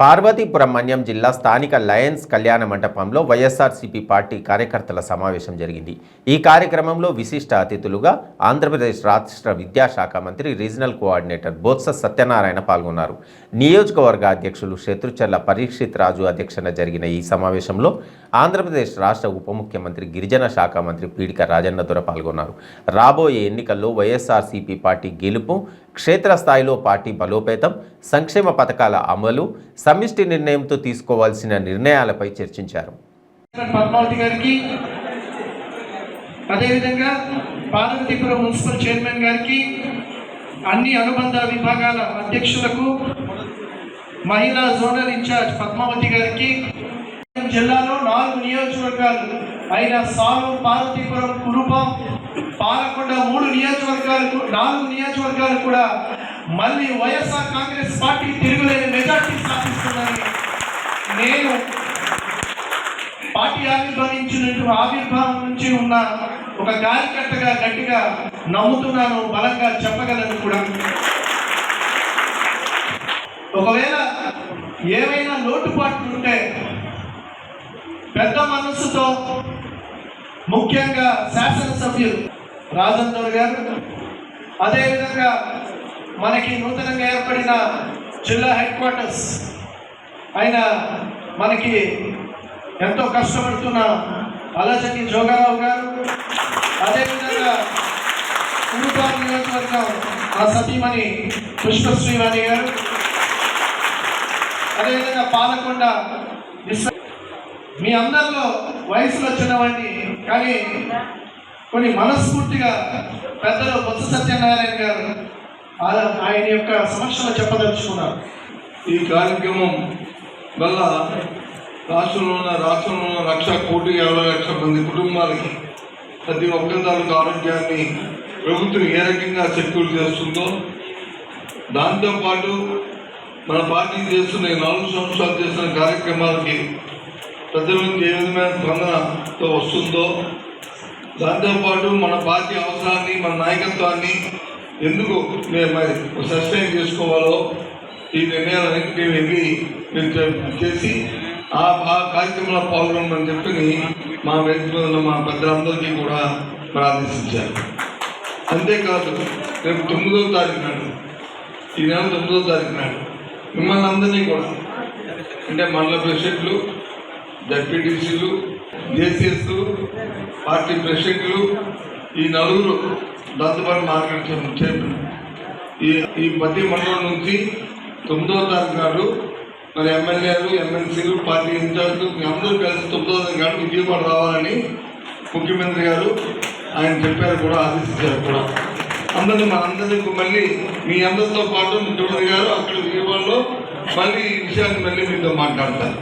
పార్వతీపురం మన్యం జిల్లా స్థానిక లయన్స్ కళ్యాణ మండపంలో వైఎస్ఆర్సీపీ పార్టీ కార్యకర్తల సమావేశం జరిగింది. ఈ కార్యక్రమంలో విశిష్ట అతిథులుగా ఆంధ్రప్రదేశ్ రాష్ట్ర విద్యాశాఖ మంత్రి రీజనల్ కోఆర్డినేటర్ బొత్స సత్యనారాయణ పాల్గొన్నారు. నియోజకవర్గ అధ్యక్షులు శత్రుచర్ల పరీక్షిత్ రాజు అధ్యక్షన జరిగిన ఈ సమావేశంలో ఆంధ్రప్రదేశ్ రాష్ట్ర ఉప ముఖ్యమంత్రి గిరిజన శాఖ మంత్రి పీడిక రాజన్న దొర పాల్గొన్నారు. రాబోయే ఎన్నికల్లో వైఎస్ఆర్సీపీ పార్టీ గెలుపు క్షేత్రస్థాయిలో పార్టీ బలోపేతం సంక్షేమ పథకాల అమలు సమిష్టి నిర్ణయంతో తీసుకోవాల్సిన నిర్ణయాలపై చర్చించారు. పద్మావతి గారికి అదేవిధంగా పార్వతీపురం మున్సిపల్ చైర్మన్ గారికి అన్ని అనుబంధ విభాగాల అధ్యక్షులకు మహిళా జోనల్ ఇన్ఛార్జ్ పద్మావతి గారికి జిల్లాలో నాలుగు నియోజకవర్గాలు అయిన సాలు పార్వతీపురం కురుపం పాలకొండ మూడు నియోజకవర్గాలకు నాలుగు నియోజకవర్గాలు కూడా మళ్ళీ వైఎస్ఆర్ కాంగ్రెస్ పార్టీ తిరుగులేని మెజార్టీ సాధిస్తుందని నేను పార్టీ ఆవిర్భవించిన ఆవిర్భావం నుంచి ఉన్న ఒక కార్యకర్తగా గట్టిగా నమ్ముతున్నాను బలంగా చెప్పగలను కూడా. ఒకవేళ ఏవైనా లోటుపాట్లు ఉంటే పెద్ద మనస్సుతో ముఖ్యంగా శాసనసభ్యులు రాజేందర్ గారు. అదేవిధంగా మనకి నూతనంగా ఏర్పడిన జిల్లా హెడ్ క్వార్టర్స్ ఆయన మనకి ఎంతో కష్టపడుతున్న అలజటి జోగారావు గారు. అదేవిధంగా కురుపాలు నియోజకవర్గం ఆ సతీమణి పుష్పశ్రీవాణి గారు. అదేవిధంగా పాలకొండ మీ అందరిలో వయసులో చిన్నవాడిని కానీ కొన్ని మనస్ఫూర్తిగా పెద్దలు బొత్స సత్యనారాయణ గారు ఆయన యొక్క సమస్యలు చెప్పదలుచుకున్నారు. ఈ కార్యక్రమం వల్ల రాష్ట్రంలో ఉన్న రాష్ట్రంలో ఉన్న లక్ష కోటి యాభై లక్షల మంది కుటుంబాలకి ప్రతి ఒక్కరి తాలూకు ఆరోగ్యాన్ని ప్రభుత్వం ఏ రకంగా సెక్యూర్ చేస్తుందో దాంతోపాటు మన పార్టీ చేస్తున్న నాలుగు సంవత్సరాలు చేస్తున్న కార్యక్రమాలకి ప్రజల నుంచి ఏ విధమైన స్పందనతో వస్తుందో దాంతోపాటు మన పార్టీ అవసరాన్ని మన నాయకత్వాన్ని ఎందుకు మేము మరి సస్టైన్ చేసుకోవాలో ఈ నిర్ణయాలని మేము వెళ్ళి మీరు చేసి ఆ కార్యక్రమంలో పాల్గొనమని చెప్పి మా వేదిక ఉన్న మా పెద్దలందరికీ కూడా ప్రార్థించారు అంతేకాదు రేపు తొమ్మిదో తారీఖు నాడు ఈ నెల తొమ్మిదవ తారీఖు నాడు మిమ్మల్ని అందరినీ కూడా అంటే మండల ప్రెసిడెంట్లు జడ్పీటీసీలు జేసీఎస్ పార్టీ ప్రెసిడెంట్లు ఈ నలుగురు దాంతోపాటు మార్కెట్ చైర్మన్ ఈ ఈ ప్రతి మండలం నుంచి తొమ్మిదో తారీఖు నాడు మరి ఎమ్మెల్యేలు ఎమ్మెల్సీలు పార్టీ ఇన్ఛార్జీలు మీ అందరూ కలిసి తొమ్మిదో తారీఖు నాడు విజయవాడ రావాలని ముఖ్యమంత్రి గారు ఆయన చెప్పారు కూడా ఆదేశించారు కూడా. అందరినీ మనందరికీ మళ్ళీ మీ అందరితో పాటు ముఖ్యమంత్రి గారు అక్కడ విజయవాడలో మళ్ళీ ఈ విషయాన్ని మళ్ళీ మీతో మాట్లాడతారు.